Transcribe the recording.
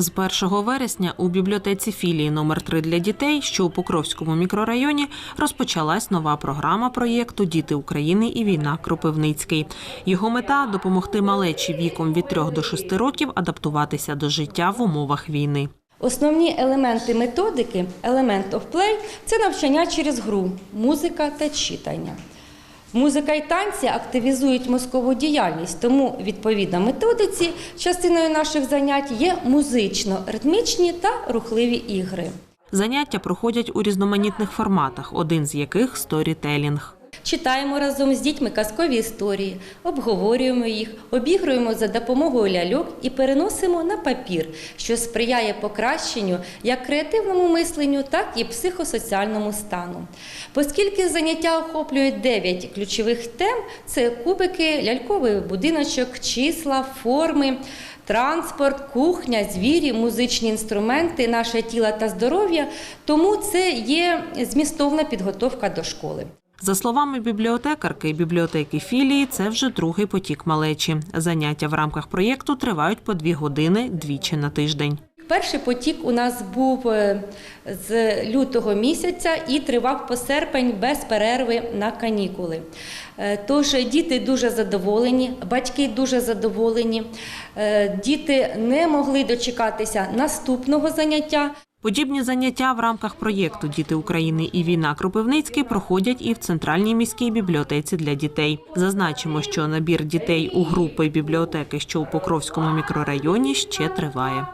З 1 вересня у бібліотеці філії номер 3 для дітей, що у Покровському мікрорайоні, розпочалась нова програма проєкту Діти України і війна Кропивницький. Його мета допомогти малечі віком від 3 до 6 років адаптуватися до життя в умовах війни. Основні елементи методики Element of Play – це навчання через гру, музика та читання. Музика і танці активізують мозкову діяльність, тому відповідно методиці частиною наших занять є музично-ритмічні та рухливі ігри. Заняття проходять у різноманітних форматах, один з яких сторітелінг. Читаємо разом з дітьми казкові історії, обговорюємо їх, обігруємо за допомогою ляльок і переносимо на папір, що сприяє покращенню як креативному мисленню, так і психосоціальному стану. Оскільки заняття охоплюють 9 ключових тем: це кубики, ляльковий будиночок, числа, форми. Транспорт, кухня, звірі, музичні інструменти, наше тіло та здоров'я. Тому це є змістовна підготовка до школи. За словами бібліотекарки бібліотеки філії, це вже другий потік малечі. Заняття в рамках проєкту тривають по дві години двічі на тиждень. Перший потік у нас був е, з лютого місяця і тривав по серпень без перерви на канікули. Е, Тож діти дуже задоволені, батьки дуже задоволені. Е, Діти не могли дочекатися наступного заняття. Подібні заняття в рамках проєкту Діти України і війна Кропивницький проходять і в центральній міській бібліотеці для дітей. Зазначимо, що набір дітей у групи бібліотеки, що у Покровському мікрорайоні, ще триває.